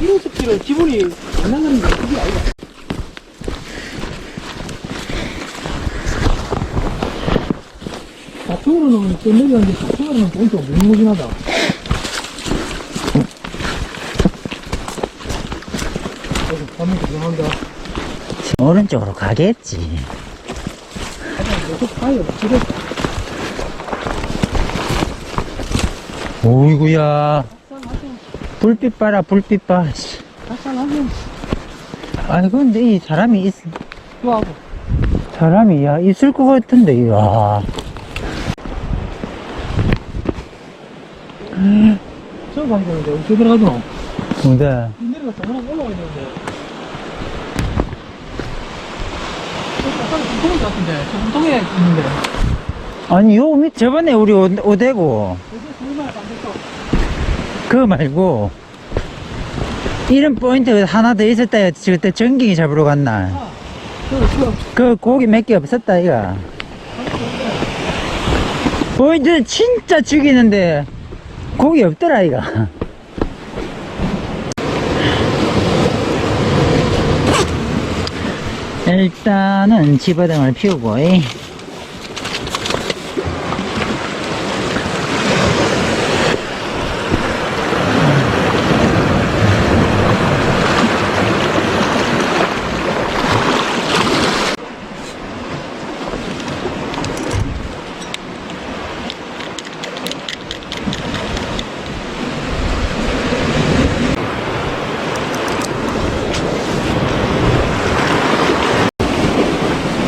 이런, 습기는 기분이 안 나가는 게 그게 아니야. 좌측으로 놓으면 또 내려가는데 좌측으로 놓으면 오른쪽 무궁무진하다. 가면 들어간다. 오른쪽으로 가겠지. 오이구야. 불빛 봐라, 불빛 봐. 아니, 근데 이 사람이 있, 좋아하고. 사람이, 야, 있을 것 같은데, 야. 저 가야 되는데 어떻게 들어가죠? 근데, 이 내려가서 하나 올라가야 되는데. 저 아까 중통인 것 같은데. 저 중통에 있는데. 아니, 요 밑, 저번에 우리 오, 오대고, 여기 정말 안 됐어. 그거 말고, 이런 포인트 하나 더 있었다, 했지. 그때 전갱이 잡으러 갔나. 아, 저, 저. 그 고기 몇 개 없었다, 이가. 포인트는 진짜 죽이는데, 고기 없더라, 이가. 일단은 집어등을 피우고,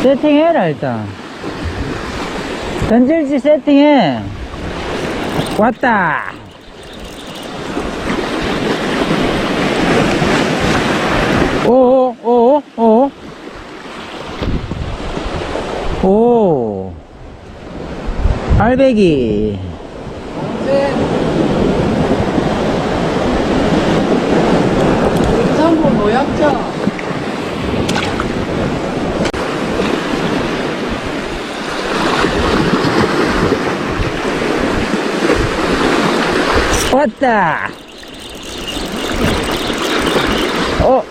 세팅해라, 일단. 던질지 세팅해. 왔다. 오, 오, 오, 오. 오. 알배기. 네. 임산부 노약자. 왔다. 어.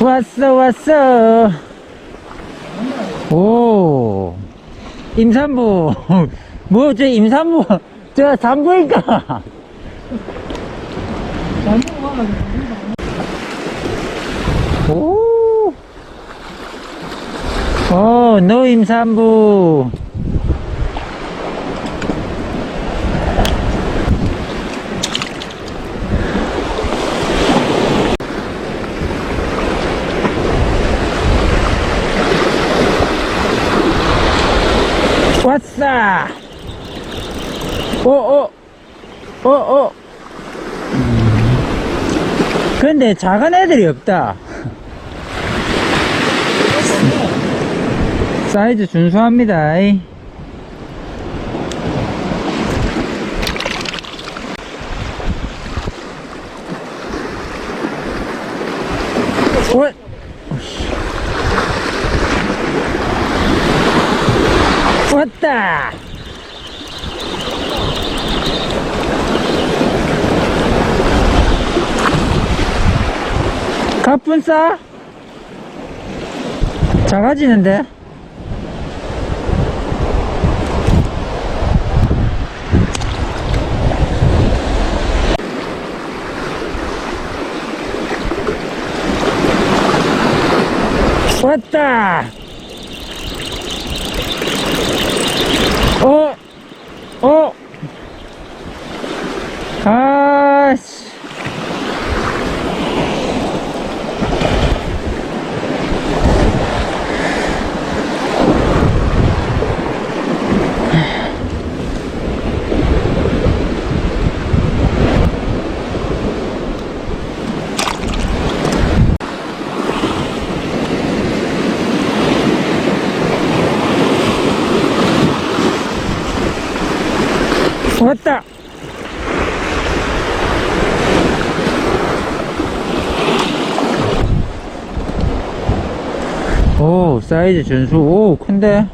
왔어, 왔어. 오. 임산부. 뭐, 저 임산부. 저 산부인가? 오. 어, 너 임산부. 왔어. 오, 오, 오, 오. 근데 작은 애들이 없다. 사이즈 준수합니다. 이. 어? 왔다. 가뿐 싸? 작아지는데? 왔다! 어? 어? 왔다! 오, 사이즈 전수, 오, 큰데?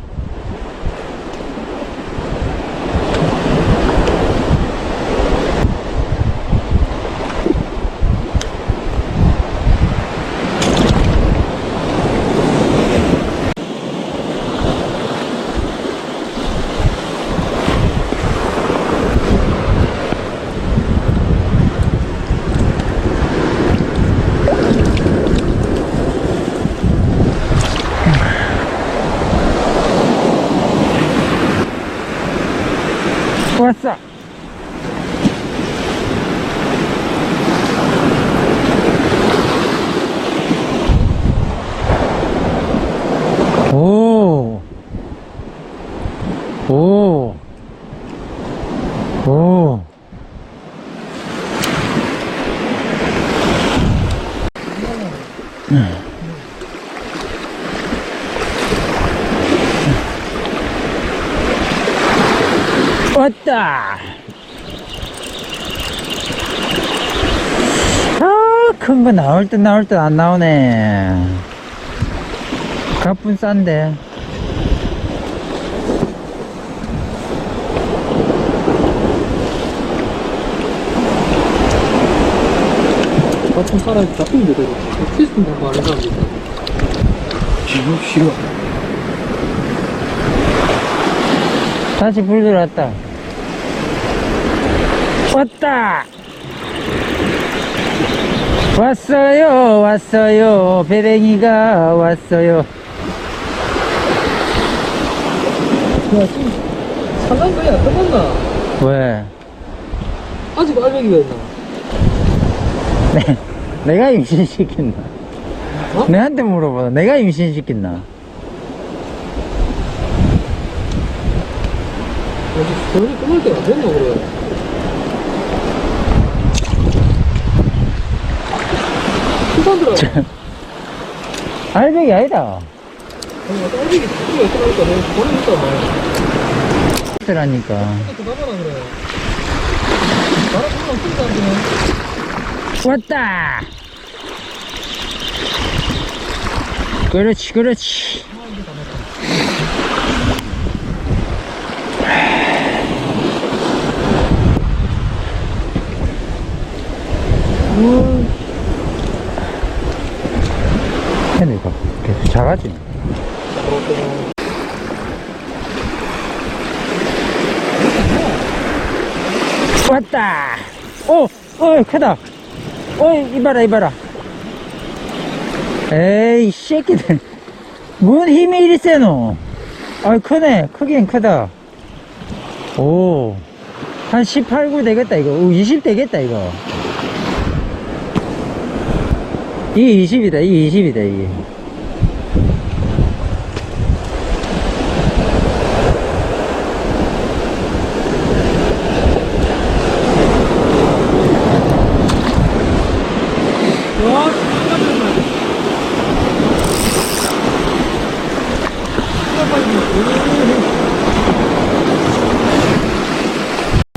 왔어! 오! 오! 오! 왔다! 아, 큰 거 나올 듯 나올 듯 안 나오네. 가뿐 싼데. 같은 사람이 잡히면 되더라고. 테스트 공부 하는 사람도 있다. 지금 싫어. 다시 불 들어왔다. 왔다! 왔어요, 왔어요. 배랭이가 왔어요. 야, 지금 상한 거야. 끝났나? 왜? 아직 알맹이가 있나? 내, 내가 임신시켰나? 어? 내한테 물어봐. 내가 임신시켰나? 아직 전이 끝날 때가 안 됐나, 그래? 수산들아. 알백이 아니다. 아니, 내가 나가라 그래. 나랑 그냥 쓴다 안 되네. 왔다! 그렇지, 그렇지. 근 데 이거 계속 작아지네. 왔다! 오! 어, 크다! 어, 이봐라, 이봐라. 에이, 이 새끼들. 뭔 힘이 이리 세노? 아, 크네. 크긴 크다. 오. 한 18, 9 되겠다, 이거. 오, 20 되겠다, 이거. 이게 20이다, 이게 20이다, 이게.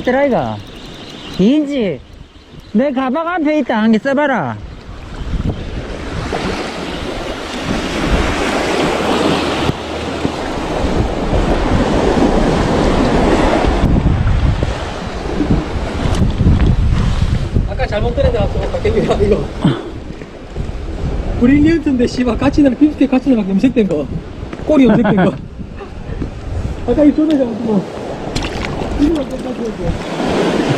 드라이가. 인지. 내 가방 앞에 있다. 한 개 써봐라. 잘못. 박경이가 이거. 브릴리언트인데 씨발 같이 나랑 핀스케 같이 나랑 염색된 거. 꼬리 염색된 거. 아까 이 전에 잡았어 뭐. 이거 똑같이 했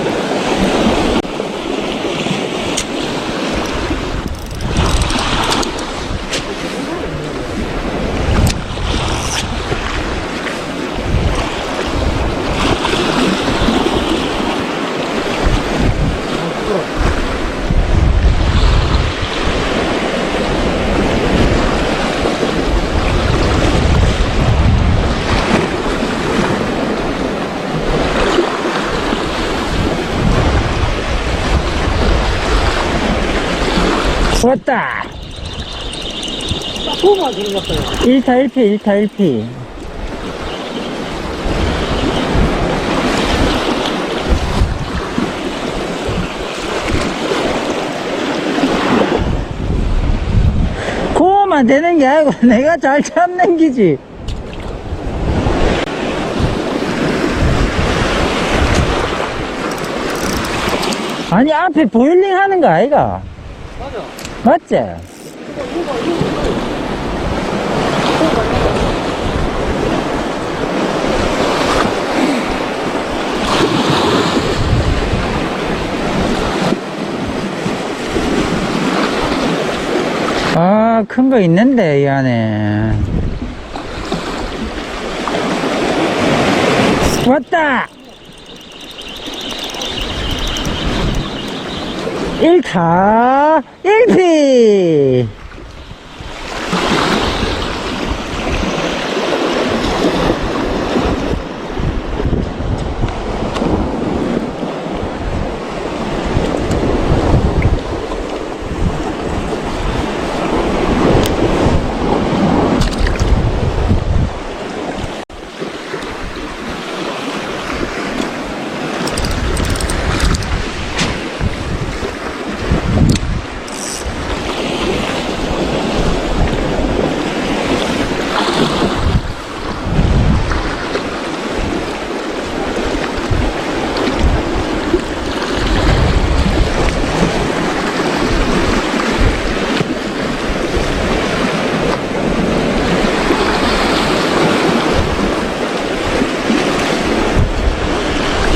잡았다. 꼬마 그런 것들. 1타 1피, 1타 1피. 고만 되는 게 아니고 내가 잘 잡는 기지. 아니 앞에 보일링 하는 거 아이가? 맞아. 맞지? 아, 큰 거 있는데, 이 안에. 왔다! 1타 1피!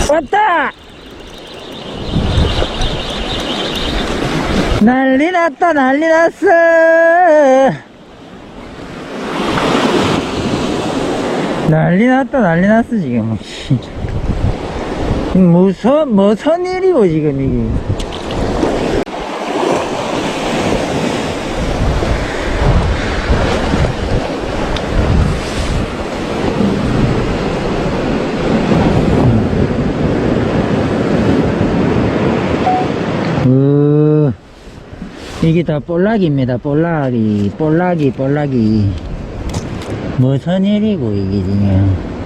왔다! 난리 났다, 난리 났어! 난리 났다, 난리 났어, 지금. 무슨, 무슨 일이고, 지금, 이게. 어, 이게 다 볼락입니다. 볼락이, 볼락이, 볼락이. 무슨 일이고, 이게 지금.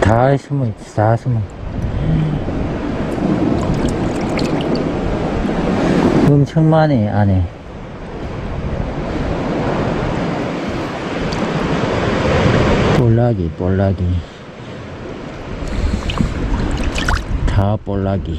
다 숨어 있어, 다 숨어. 엄청 많네, 안에. 볼락이 볼락이 다 볼락이